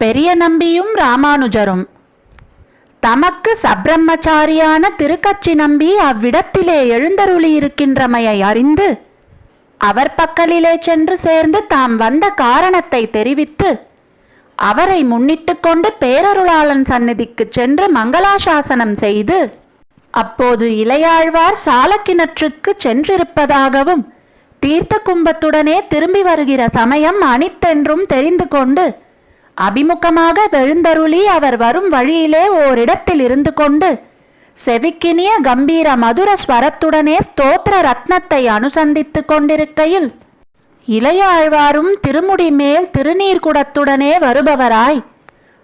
பெரிய நம்பியும் ராமானுஜரும். தமக்கு சப்ரம்மச்சாரியான திருக்கச்சி நம்பி அவ்விடத்திலே எழுந்தருளியிருக்கின்றமையை அறிந்து அவர் பக்கலிலே சென்று சேர்ந்து தாம் வந்த காரணத்தை தெரிவித்து அவரை முன்னிட்டு கொண்டு பேரருளாளன் சந்நிதிக்கு சென்று மங்களாசாசனம் செய்து அப்போது இளையாழ்வார் சாலக்கிணற்றுக்கு சென்றிருப்பதாகவும் தீர்த்த கும்பத்துடனே திரும்பி வருகிற சமயம் அனித்தென்றும் தெரிந்து கொண்டு அபிமுகமாக எழுந்தருளி அவர் வரும் வழியிலே ஓரிடத்தில் இருந்து கொண்டு செவிக்கினிய கம்பீர மதுர ஸ்வரத்துடனே ஸ்தோத்திர ரத்னத்தை அனுசந்தித்து கொண்டிருக்கையில் இளையாழ்வாரும் திருமுடி மேல் திருநீர்குடத்துடனே வருபவராய்.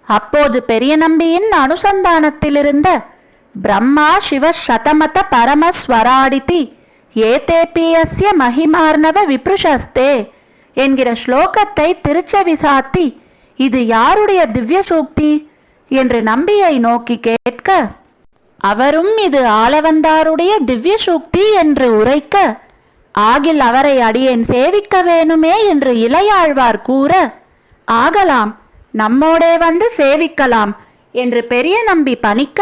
அப்போது பெரிய நம்பியின் அனுசந்தானத்திலிருந்த பிரம்மா சிவ சதமத பரமஸ்வராடிதி ஏதேபியஸ்ய மகிமார்ணவ விப்ருஷஸ்தே என்கிற ஸ்லோகத்தை திருச்சவி சாத்தி இது யாருடைய திவ்ய சூக்தி என்று நம்பியை நோக்கி கேட்க அவரும் இது ஆளவந்தாருடைய திவ்ய சூக்தி என்று உரைக்க ஆகில் அவரை அடியேன் சேவிக்க வேணுமே என்று இளையாழ்வார் கூற ஆகலாம் நம்மோடே வந்து சேவிக்கலாம் என்று பெரிய நம்பி பணிக்க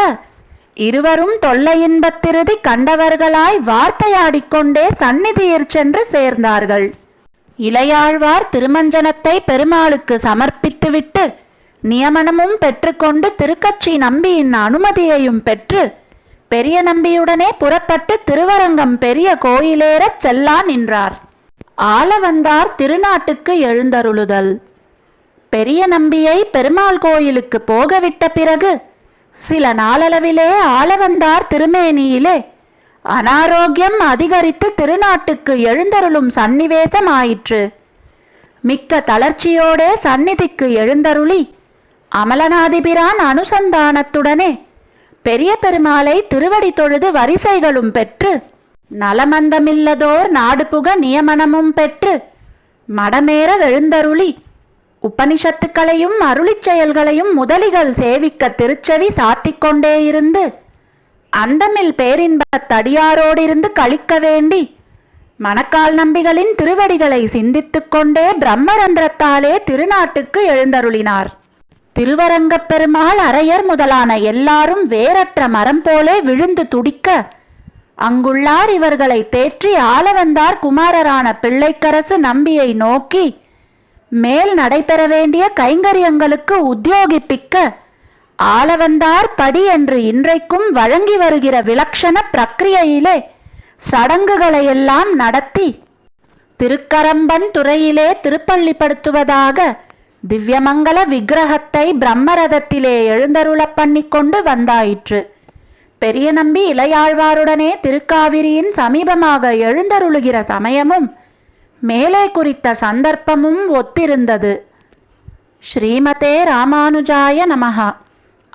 இருவரும் தொல்லை இன்பத்திருதி கண்டவர்களாய் வார்த்தையாடிக்கொண்டே சந்நிதியிற் சென்று சேர்ந்தார்கள். இளையாழ்வார் திருமஞ்சனத்தை பெருமாளுக்கு சமர்ப்பித்துவிட்டு நியமனமும் பெற்றுக்கொண்டு திருக்கட்சி நம்பியின் அனுமதியையும் பெற்று பெரிய நம்பியுடனே புறப்பட்டு திருவரங்கம் பெரிய கோயிலேறச் செல்லா நின்றார். ஆளவந்தார் திருநாட்டுக்கு எழுந்தருளுதல். பெரிய நம்பியை பெருமாள் கோயிலுக்கு போகவிட்ட பிறகு சில நாளளவிலே ஆளவந்தார் திருமேனியிலே அனாரோக்கியம் அதிகரித்து திருநாட்டுக்கு எழுந்தருளும் சந்நிவேசம் ஆயிற்று மிக்க தளர்ச்சியோடே சந்நிதிக்கு எழுந்தருளி அமலநாதிபிரான் அனுசந்தானத்துடனே பெரிய பெருமாளை திருவடி தொழுது வரிசைகளும் பெற்று நலமந்தமில்லதோர் நாடுபுக நியமனமும் பெற்று மடமேற எழுந்தருளி உபனிஷத்துக்களையும் அருளிச் செயல்களையும் முதலிகள் சேவிக்க திருச்செவி சாத்திக்கொண்டே இருந்து அந்தமில் பேரின்பத் தடியாரோடிருந்து கழிக்க வேண்டி மணக்கால் நம்பிகளின் திருவடிகளை சிந்தித்துக் கொண்டே பிரம்மரந்திரத்தாலே திருநாட்டுக்கு எழுந்தருளினார். திருவரங்கப் பெருமாள் அரையர் முதலான எல்லாரும் வேறற்ற மரம் போலே விழுந்து துடிக்க அங்குள்ளார் இவர்களை தேற்றி ஆளவந்தார் குமாரரான பிள்ளைக்கரசு நம்பியை நோக்கி மேல் நடைபெற வேண்டிய கைங்கரியங்களுக்கு உத்தியோகிப்பிக்க ஆளவந்தார் படி என்று இன்றைக்கும் வழங்கி வருகிற விலக்ஷண பிரக்கிரியையிலே சடங்குகளையெல்லாம் நடத்தி திருக்கரம்பன் துறையிலே திருப்பள்ளிப்படுத்துவதாக திவ்யமங்கல விக்கிரகத்தை பிரம்மரதத்திலே எழுந்தருளப் பண்ணிக்கொண்டு வந்தாயிற்று. பெரிய நம்பி இளையாழ்வாருடனே திருக்காவிரியின் சமீபமாக எழுந்தருளுகிற சமயமும் மேலே குறித்த சந்தர்ப்பமும் ஒத்திருந்தது. ஸ்ரீமதே ராமானுஜாய நமகா